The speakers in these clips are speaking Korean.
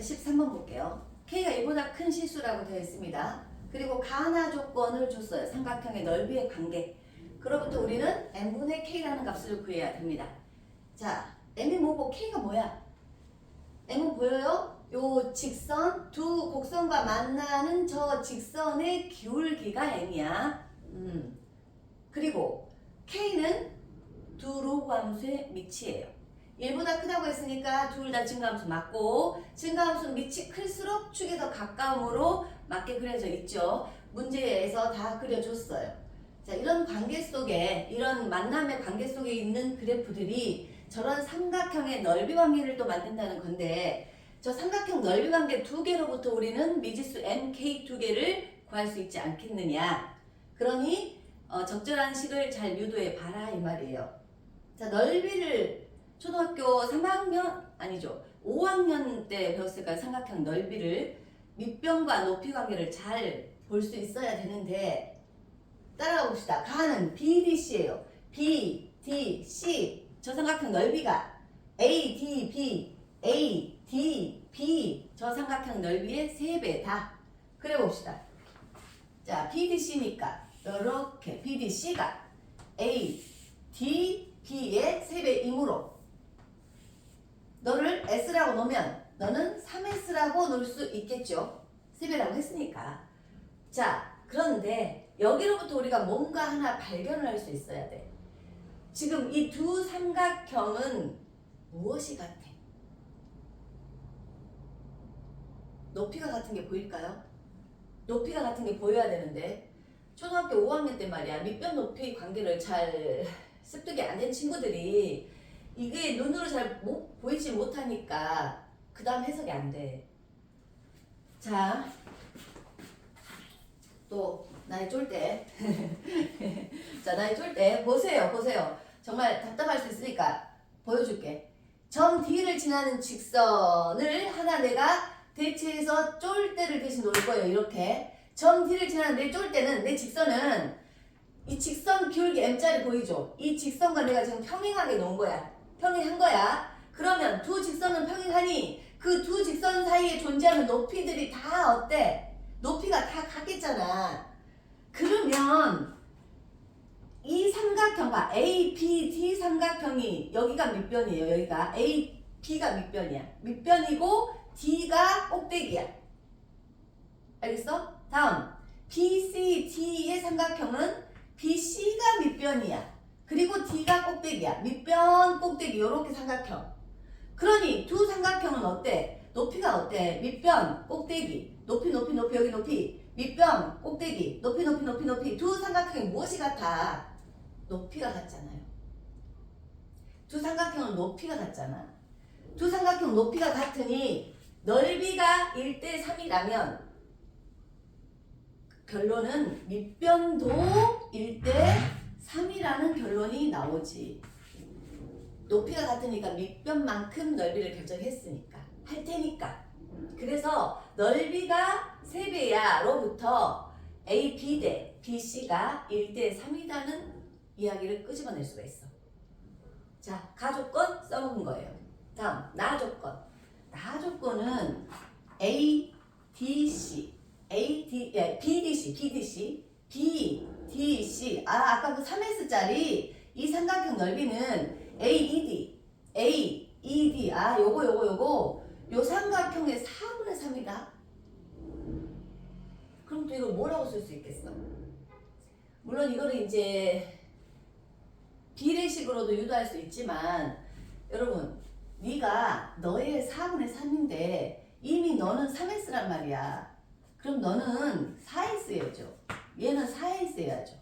13번 볼게요. K가 1보다 큰 실수라고 되어 있습니다. 그리고 가나 조건을 줬어요. 삼각형의 넓이의 관계. 그로부터 우리는 n분의 k라는 값을 구해야 됩니다. 자, m이 뭐고 k가 뭐야? m은 보여요? 요 직선 두 곡선과 만나는 저 직선의 기울기가 n이야. 음. 그리고 k는 두 로그 함수의 밑이에요. 1보다 크다고 했으니까 둘 다 증가함수 맞고 증가함수 밑이 클수록 축에 더 가까움으로 맞게 그려져 있죠. 문제에서 다 그려줬어요. 자, 이런 관계 속에 이런 만남의 관계 속에 있는 그래프들이 저런 삼각형의 넓이 관계를 또 만든다는 건데 저 삼각형 넓이 관계 두 개로부터 우리는 미지수 mk 두 개를 구할 수 있지 않겠느냐. 그러니 어, 적절한 식을 잘 유도해 봐라 이 말이에요. 자, 넓이를 초등학교 3학년 아니죠. 5학년 때 배웠을까요? 삼각형 넓이를 밑변과 높이 관계를 잘 볼 수 있어야 되는데 따라가 봅시다. 가는 BDC예요. BDC 저 삼각형 넓이가 ADB ADB 저 삼각형 넓이의 3배 다. 그래 봅시다. 자, BDC니까 이렇게 BDC가 ADB의 3배이므로 너를 S라고 놓으면 너는 3S라고 놓을 수 있겠죠. 3배라고 했으니까. 자, 그런데 여기로부터 우리가 뭔가 하나 발견을 할 수 있어야 돼. 지금 이 두 삼각형은 무엇이 같아? 높이가 같은 게 보일까요? 높이가 같은 게 보여야 되는데 초등학교 5학년 때 말이야 밑변 높이 관계를 잘 습득이 안 된 친구들이 이게 눈으로 잘 못, 보이지 못하니까 그 다음 해석이 안 돼. 자, 또 나의 쫄대. 자, 나의 쫄대 보세요, 보세요. 정말 답답할 수 있으니까 보여줄게. 점 D를 지나는 직선을 하나 내가 대체해서 쫄대를 대신 놓을 거예요. 이렇게 점 D를 지나는 내 쫄대는 내 직선은 이 직선 기울기 m자리 보이죠? 이 직선과 내가 지금 평행하게 놓은 거야. 평행한 거야. 그러면 두 직선은 평행하니 그 두 직선 사이에 존재하는 높이들이 다 어때? 높이가 다 같겠잖아. 그러면 이 삼각형과 ABD 삼각형이 여기가 밑변이에요. 여기가 AB가 밑변이야. 밑변이고 D가 꼭대기야. 알겠어? 다음 BCD의 삼각형은 BC가 밑변이야. 그리고 D가 꼭대기야. 밑변 꼭대기 이렇게 삼각형. 그러니 두 삼각형은 어때? 높이가 어때? 밑변 꼭대기. 높이 높이 높이 여기 높이. 밑변 꼭대기. 높이 높이 높이 높이. 두 삼각형이 무엇이 같아? 높이가 같잖아요. 두 삼각형은 높이가 같잖아. 두 삼각형 높이가 같으니 넓이가 1대 3이라면 결론은 밑변도 1대 3이라는 결론이 나오지. 높이가 같으니까 밑변만큼 넓이를 결정했으니까. 할 테니까. 그래서 넓이가 3배야 로부터 A, B 대 BC가 1대 3이라는 이야기를 끄집어낼 수가 있어. 자, 가조건 써먹은 거예요. 다음, 나조건. 나조건은 A, D, C. A, D, 예, BDC, BDC, BDC. 아, 아까 그 3S짜리 이 삼각형 넓이는 AED, AED. 아, 요거, 요거, 요거. 요 삼각형의 4분의 3이다. 그럼 또 이걸 뭐라고 쓸 수 있겠어? 물론 이거를 이제 비례식으로도 유도할 수 있지만 여러분 네가 너의 4분의 3인데 이미 너는 3S란 말이야. 그럼 너는 4S여야죠. 얘는 4S여야죠.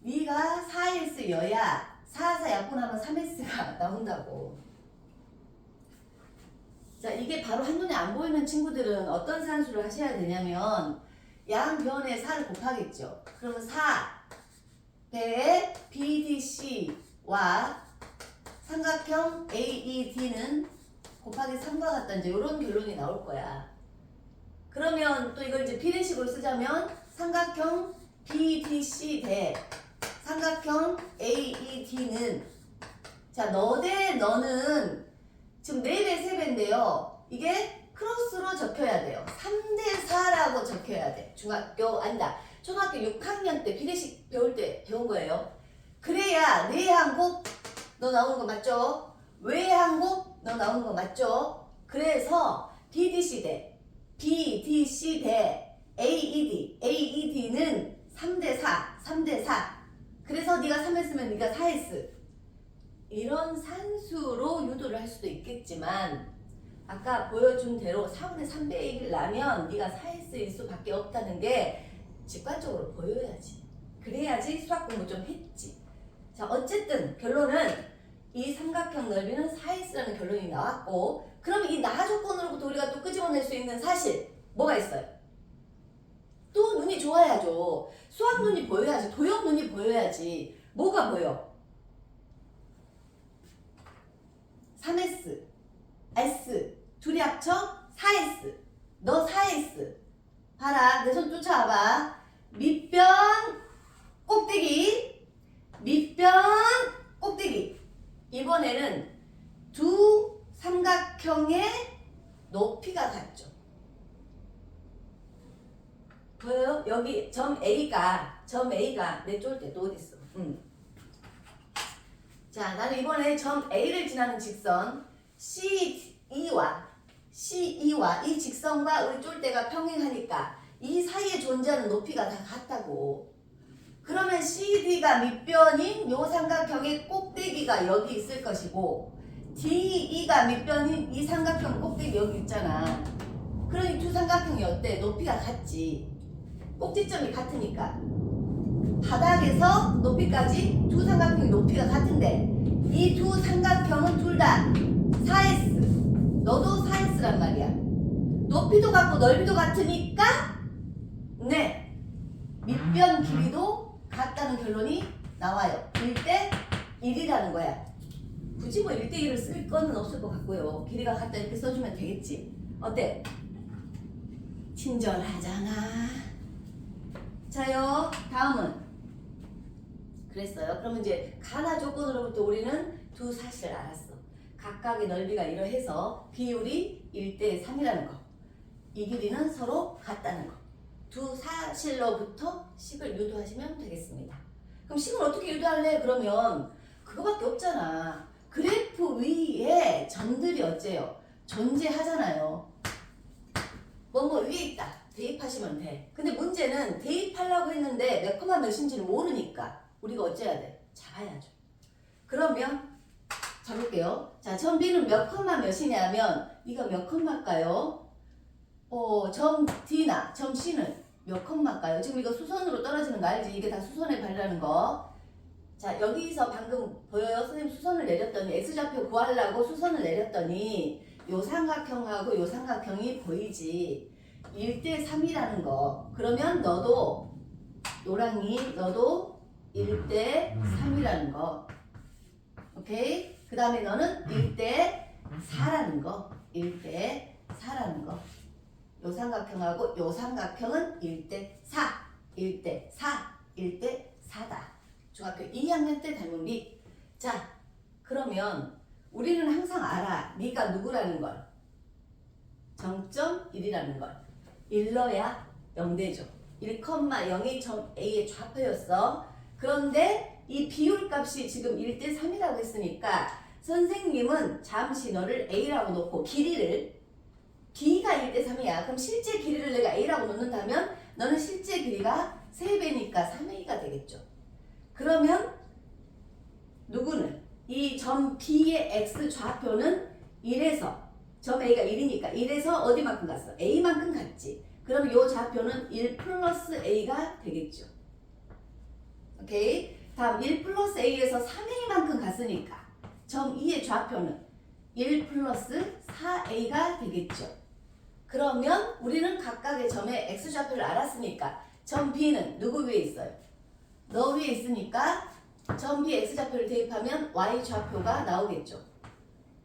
네가 4S여야 4, 4 약분하면 3S가 나온다고. 자, 이게 바로 한눈에 안 보이는 친구들은 어떤 산수를 하셔야 되냐면 양변에 4를 곱하겠죠. 그러면 4 배의 BDC와 삼각형 AED는 곱하기 3과 같다 이제 이런 결론이 나올 거야. 그러면 또 이걸 이제 비례식으로 쓰자면 삼각형 BDC 대 삼각형 AED는 자 너대 너는 지금 4배 3배인데 D인데요. 이게 크로스로 적혀야 돼요. 3대 4라고 적혀야 돼. 중학교 아니다. 초등학교 6학년 때 비례식 배울 때 배운 거예요. 그래야 내한곡 너 나오는 거 맞죠? 외한곡 너 나오는 거 맞죠? 그래서 DDC 대 BDC 대 AED AED는 3대 4 3대 4 그래서 네가 3 했으면 네가 4 했어 이런 산수로 유도를 할 수도 있겠지만 아까 보여준 대로 4분의 3배 1을 나면 네가 4S일 수밖에 없다는 게 직관적으로 보여야지. 그래야지 수학 공부 좀 했지. 자 어쨌든 결론은 이 삼각형 넓이는 4S라는 결론이 나왔고 그럼 이 나 조건으로부터 우리가 또 끄집어낼 수 있는 사실 뭐가 있어요? 또 눈이 좋아야죠. 수학 눈이 보여야지. 도형 눈이 보여야지. 뭐가 보여? 3S, S 둘이 합쳐 4S. 너 4S. 봐라, 내 손 쫓아와봐. 밑변 꼭대기, 밑변 꼭대기. 이번에는 두 삼각형의 높이가 같죠. 보여요? 여기 점 A가 점 A가 내쫄때또 어디 있어? 음. 자, 나는 이번에 점 A를 지나는 직선 C2와 C2와 이 직선과 우리 쫄대가 평행하니까 이 사이에 존재하는 높이가 다 같다고. 그러면 CD가 밑변인 요 삼각형의 꼭대기가 여기 있을 것이고 DE가 밑변인 이 삼각형 꼭대기 여기 있잖아. 그러니 두 삼각형이 어때? 높이가 같지. 꼭지점이 같으니까. 바닥에서 높이까지 두 삼각형의 높이가 같은데 이 두 삼각형은 둘 다 4S 너도 4S란 말이야. 높이도 같고 넓이도 같으니까 네. 밑변 길이도 같다는 결론이 나와요. 1대 1이라는 거야. 굳이 뭐 1대 1을 쓸 거는 없을 것 같고요. 길이가 같다 이렇게 써주면 되겠지? 어때? 친절하잖아 자요 다음은 그랬어요. 그러면 이제 가나 조건으로부터 우리는 두 사실을 알았어. 각각의 넓이가 이러해서 비율이 1대 3이라는 거. 이 길이는 서로 같다는 거. 두 사실로부터 식을 유도하시면 되겠습니다. 그럼 식을 어떻게 유도할래? 그러면 그거밖에 없잖아. 그래프 위에 점들이 어째요? 존재하잖아요. 뭐뭐 위에 있다. 대입하시면 돼. 근데 문제는 대입하려고 했는데 몇 컴마 몇인지를 모르니까 우리가 어째야 돼? 잡아야죠. 그러면 잡을게요. 자, 점 B는 몇 컴마 몇이냐면 이가 몇 컴마일까요? 어, 점 D나 점 C는 몇 컴마일까요? 지금 이거 수선으로 떨어지는 거 알지? 이게 다 수선에 발라는 거. 자, 여기서 방금 보여요? 선생님 수선을 내렸더니 X좌표 구하려고 수선을 내렸더니 요 삼각형하고 요 삼각형이 보이지. 1대 3이라는 거. 그러면 너도 노랑이 너도 1대 3이라는 거. 오케이? 그 다음에 너는 1대 4라는 거. 1대 4라는 거. 요 삼각형하고 요 삼각형은 1대 4. 1대 4. 1대 4다. 중학교 2학년 때 닮은 미. 자, 그러면 우리는 항상 알아. 네가 누구라는 걸. 정점 1이라는 걸. 1러야 0대죠. 1,0이 점 A의 좌표였어. 그런데 이 비율 값이 지금 1대 3이라고 했으니까 선생님은 잠시 너를 A라고 놓고 길이를 B가 1대 3이야. 그럼 실제 길이를 내가 A라고 놓는다면 너는 실제 길이가 3배니까 3A가 되겠죠. 그러면 누구는 이 점 B의 X 좌표는 1에서 점 A가 1이니까 1에서 어디만큼 갔어? A만큼 갔지. 그럼 이 좌표는 1 플러스 A가 되겠죠. 오케이. 다음 1 플러스 A에서 3A만큼 갔으니까 점 2의 좌표는 1 플러스 4A가 되겠죠. 그러면 우리는 각각의 점의 X좌표를 알았으니까 점 B는 누구 위에 있어요? 너 위에 있으니까 점 B X좌표를 대입하면 Y좌표가 나오겠죠.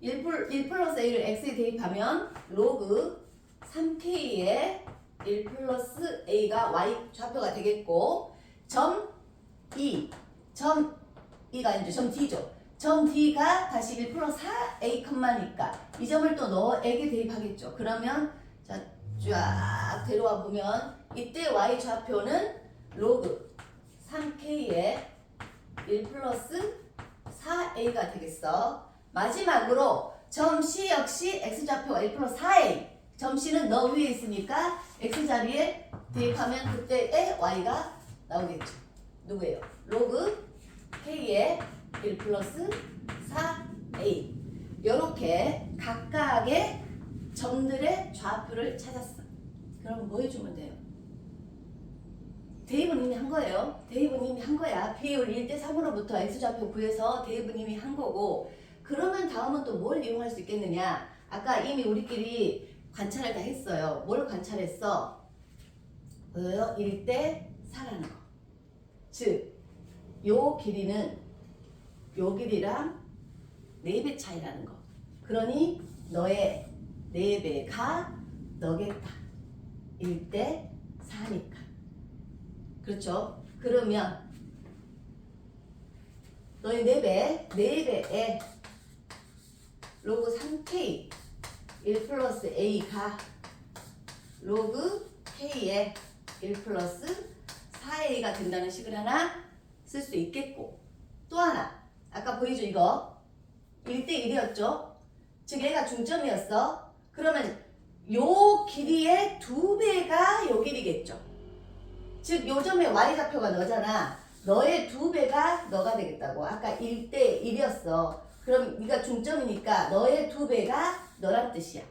1, 플, 1 플러스 A를 X에 대입하면 로그 3K에 1 플러스 A가 Y좌표가 되겠고 점 2, 점 2가 이제 점 D죠. 점 D가 다시 1 플러스 4A 컴마니까 이 점을 또 너에게 대입하겠죠. 그러면 자, 쫙 데려와 보면 이때 Y 좌표는 로그 3K의 1 플러스 4A가 되겠어. 마지막으로 점 C 역시 X좌표가 1 플러스 4A 점 C는 너 위에 있으니까 X 자리에 대입하면 그때의 Y가 나오겠죠. 누구예요? 로그 K의 1 플러스 4A 이렇게 각각의 점들의 좌표를 찾았어. 그럼 뭐 해주면 돼요? 대입은 이미 한 거예요. 대입은 이미 한 거야. 비율 1대 3으로부터 X좌표 구해서 대입은 이미 한 거고 그러면 다음은 또 뭘 이용할 수 있겠느냐? 아까 이미 우리끼리 관찰을 다 했어요. 뭘 관찰했어? 뭐예요? 1대 4라는 거. 즉, 요 길이는 요 길이랑 4배 차이라는 거. 그러니 너의 4배가 너겠다. 1대 4니까. 그렇죠? 그러면 너의 4배, 4배에 로그 3K 1 플러스 A가 로그 K의 1 플러스 4A가 된다는 식을 하나 쓸 수 있겠고 또 하나. 아까 보이죠 이거? 1대1이었죠? 즉 얘가 중점이었어. 그러면 요 길이의 두 배가 요 길이겠죠. 즉 요점의 y좌표가 너잖아. 너의 두 배가 너가 되겠다고. 아까 1대1이었어 그럼 네가 중점이니까 너의 두 배가 너란 뜻이야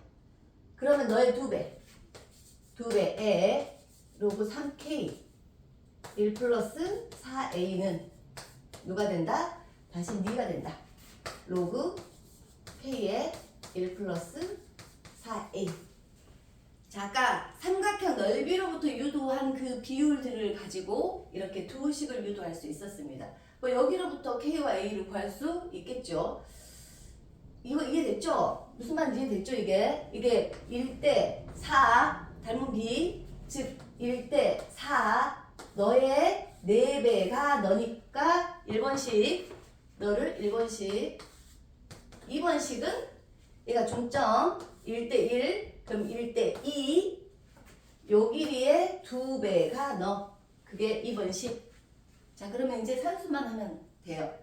그러면 너의 두 배, 두 배에 로그 3k 1 플러스 4a는 누가 된다? 다시 네가 된다. 로그 k의 1 플러스 4a. 자, 아까 삼각형 넓이로부터 유도한 그 비율들을 가지고 이렇게 두 식을 유도할 수 있었습니다. 뭐 여기로부터 k와 a를 구할 수 있겠죠. 이거 이해됐죠? 무슨 말인지 이해됐죠? 이게 이게 1대 4 닮은 비, 즉 1대 4 너의 4배가 너니까 1번씩 너를 1번씩 2번씩은 얘가 중점 1대 1 그럼 1대 2 요 길이의 2배가 너 그게 2번씩 자 그러면 이제 산수만 하면 돼요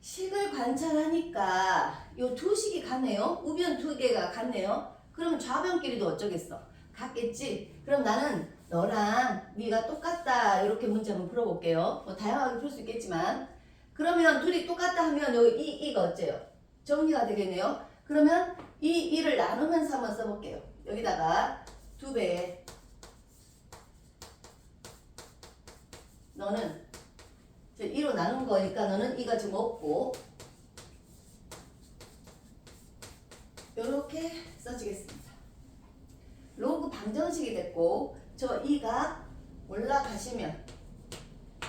식을 관찰하니까 요 두 식이 같네요 우변 두 개가 같네요 그러면 좌변끼리도 어쩌겠어 같겠지 그럼 나는 너랑 네가 똑같다 이렇게 문제 한번 풀어볼게요. 뭐 다양하게 풀 수 있겠지만 그러면 둘이 똑같다 하면 여기 이 이가 어째요? 정리가 되겠네요. 그러면 이 2를 나누면서 한번 써볼게요. 여기다가 두 배. 너는 2로 나눈 거니까 너는 이가 지금 없고 이렇게 써지겠습니다. 로그 방정식이 됐고 저 2가 올라가시면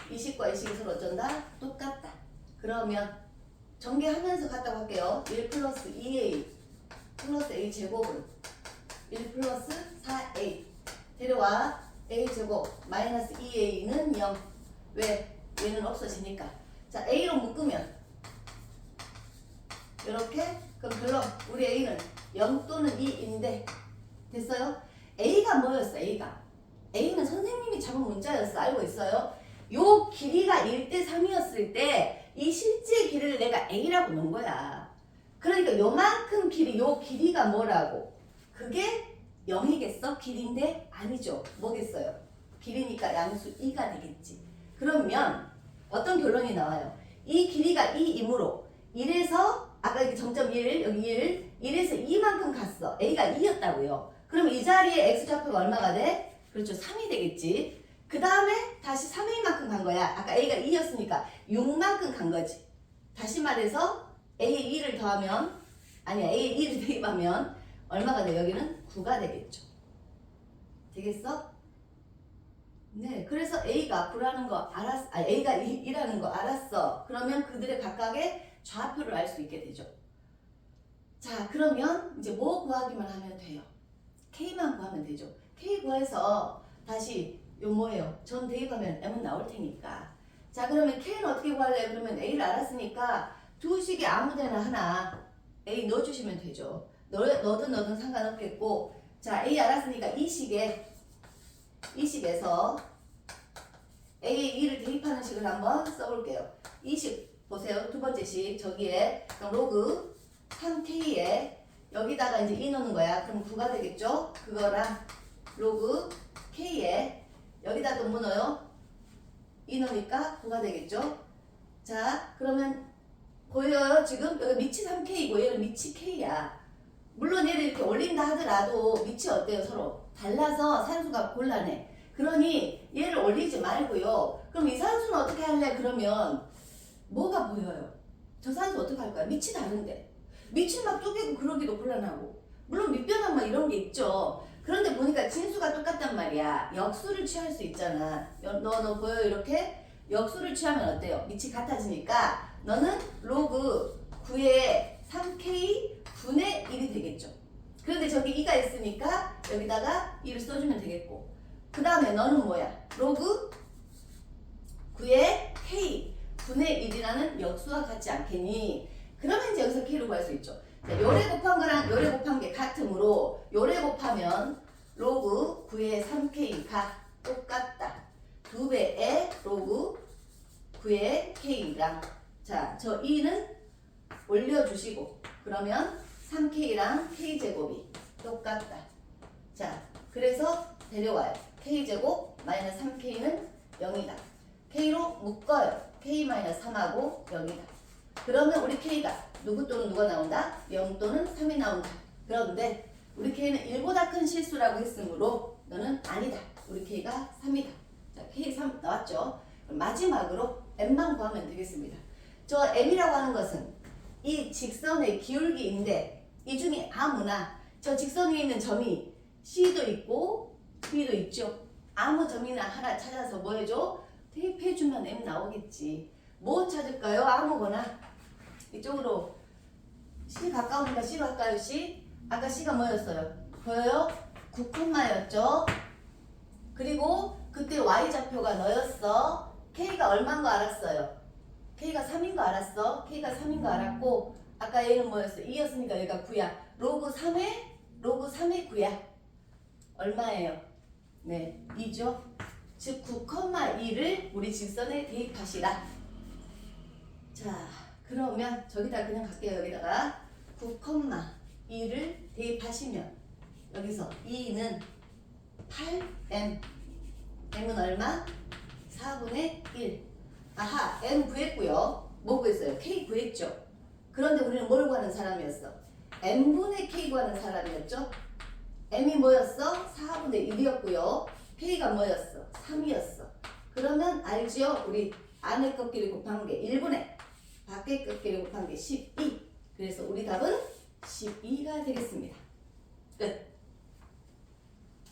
이 식과 이 식이 서로 어쩐다? 똑같다. 그러면 전개하면서 갔다고 할게요. 1 플러스 2a 플러스 a 제곱은 1 플러스 4a 데려와 a 제곱 마이너스 2a는 0 왜? 얘는 없어지니까 자 a로 묶으면 이렇게 그럼 별로 우리 a는 0 또는 2인데 됐어요? a가 뭐였어 a가 A는 선생님이 잡은 문자였어. 알고 있어요? 요 길이가 1대 3이었을 때 이 실제 길이를 내가 A라고 놓은 거야. 그러니까 요만큼 길이, 요 길이가 뭐라고? 그게 0이겠어? 길인데? 아니죠. 뭐겠어요? 길이니까 양수 2가 되겠지. 그러면 어떤 결론이 나와요? 이 길이가 2이므로 1에서 아까 여기 정점 1, 여기 1, 1에서 2만큼 갔어. A가 2였다고요. 그럼 이 자리에 X좌표가 얼마가 돼? 그렇죠. 3이 되겠지. 그 다음에 다시 3A만큼 간 거야. 아까 A가 2였으니까 6만큼 간 거지. 다시 말해서 A에 2를 더하면, 아니야, A에 2를 대입하면 얼마가 돼? 여기는 9가 되겠죠. 되겠어? 네. 그래서 A가 9라는 거 알았, 아, A가 2라는 거 알았어. 그러면 그들의 각각의 좌표를 알 수 있게 되죠. 자, 그러면 이제 뭐 구하기만 하면 돼요? K만 구하면 되죠. K 구해서 다시 요 뭐예요? 전 대입하면 M은 나올 테니까 자 그러면 K는 어떻게 구할래요? 그러면 A를 알았으니까 두 식에 아무 데나 하나 A 넣어주시면 되죠. 넣, 넣든 넣든 상관없겠고 자 A 알았으니까 이 식에 이 식에서 A에 2를 대입하는 식을 한번 써볼게요. 이식 보세요. 두 번째 식 저기에 로그 3K에 여기다가 이제 2 넣는 거야. 그럼 9가 되겠죠? 그거랑 로그 K에 여기다 또뭐 넣어요? 2 넣으니까 9가 되겠죠? 자 그러면 보여요 지금? 여기 밑이 3K고 얘는 밑이 K야. 물론 얘를 이렇게 올린다 하더라도 밑이 어때요 서로? 달라서 산수가 곤란해. 그러니 얘를 올리지 말고요. 그럼 이 산수는 어떻게 할래? 그러면 뭐가 보여요? 저 산수 어떻게 할 거야? 밑이 다른데. 밑이 막 쪼개고 그러기도 곤란하고. 물론 밑변환 막 이런 게 있죠. 그런데 보니까 진수가 똑같단 말이야. 역수를 취할 수 있잖아. 너, 너 보여? 이렇게? 역수를 취하면 어때요? 밑이 같아지니까 너는 로그 9의 3K 분의 1이 되겠죠. 그런데 저기 2가 있으니까 여기다가 2를 써주면 되겠고. 그 다음에 너는 뭐야? 로그 9의 K 분의 1이라는 역수와 같지 않겠니? 그러면 이제 여기서 K로 구할 수 있죠. 자, 요래 곱한 거랑 요래 곱한 게 같으므로 요래 곱하면 로그 9의 3K가 똑같다. 두 배의 로그 9의 K랑 자, 저 2는 올려주시고 그러면 3K랑 K제곱이 똑같다. 자, 그래서 데려와요. K제곱 마이너스 3K는 0이다. K로 묶어요. K 마이너스 3하고 0이다. 그러면 우리 K가 누구 또는 누가 나온다? 0 또는 3이 나온다. 그런데 우리 K는 1보다 큰 실수라고 했으므로 너는 아니다. 우리 K가 3이다. 자, K 3 나왔죠? 마지막으로 M만 구하면 되겠습니다. 저 M이라고 하는 것은 이 직선의 기울기인데 이 중에 아무나 저 직선 위에 있는 점이 C도 있고 B도 있죠. 아무 점이나 하나 찾아서 뭐 해줘? 대입해주면 M 나오겠지. 뭐 찾을까요? 아무거나 이쪽으로 C 가까우니까 C로 할까요? C? 아까 C가 뭐였어요? 보여요? 9콤마였죠? 그리고 그때 Y좌표가 너였어. K가 얼마인 거 알았어요? K가 3인 거 알았어. K가 3인 거 알았고 아까 얘는 뭐였어? 2였으니까 얘가 9야. 로그 3의 로그 3의 9야. 얼마예요? 네, 2죠. 즉 9,2를 우리 직선에 대입하시라. 자, 그러면 저기다 그냥 갈게요. 여기다가 9,2를 대입하시면 여기서 2는 8m. m은 얼마? 4분의 1. 아하, m 구했고요. 뭐 구했어요? k 구했죠. 그런데 우리는 뭘 구하는 사람이었어? m분의 k 구하는 사람이었죠. m이 뭐였어? 4분의 1이었고요. k가 뭐였어? 3이었어. 그러면 알지요? 우리 안에 꺾기를 곱한 게 1분의 밖에 꺾기를 곱한 게 12. 그래서 우리 답은 12가 되겠습니다. 끝.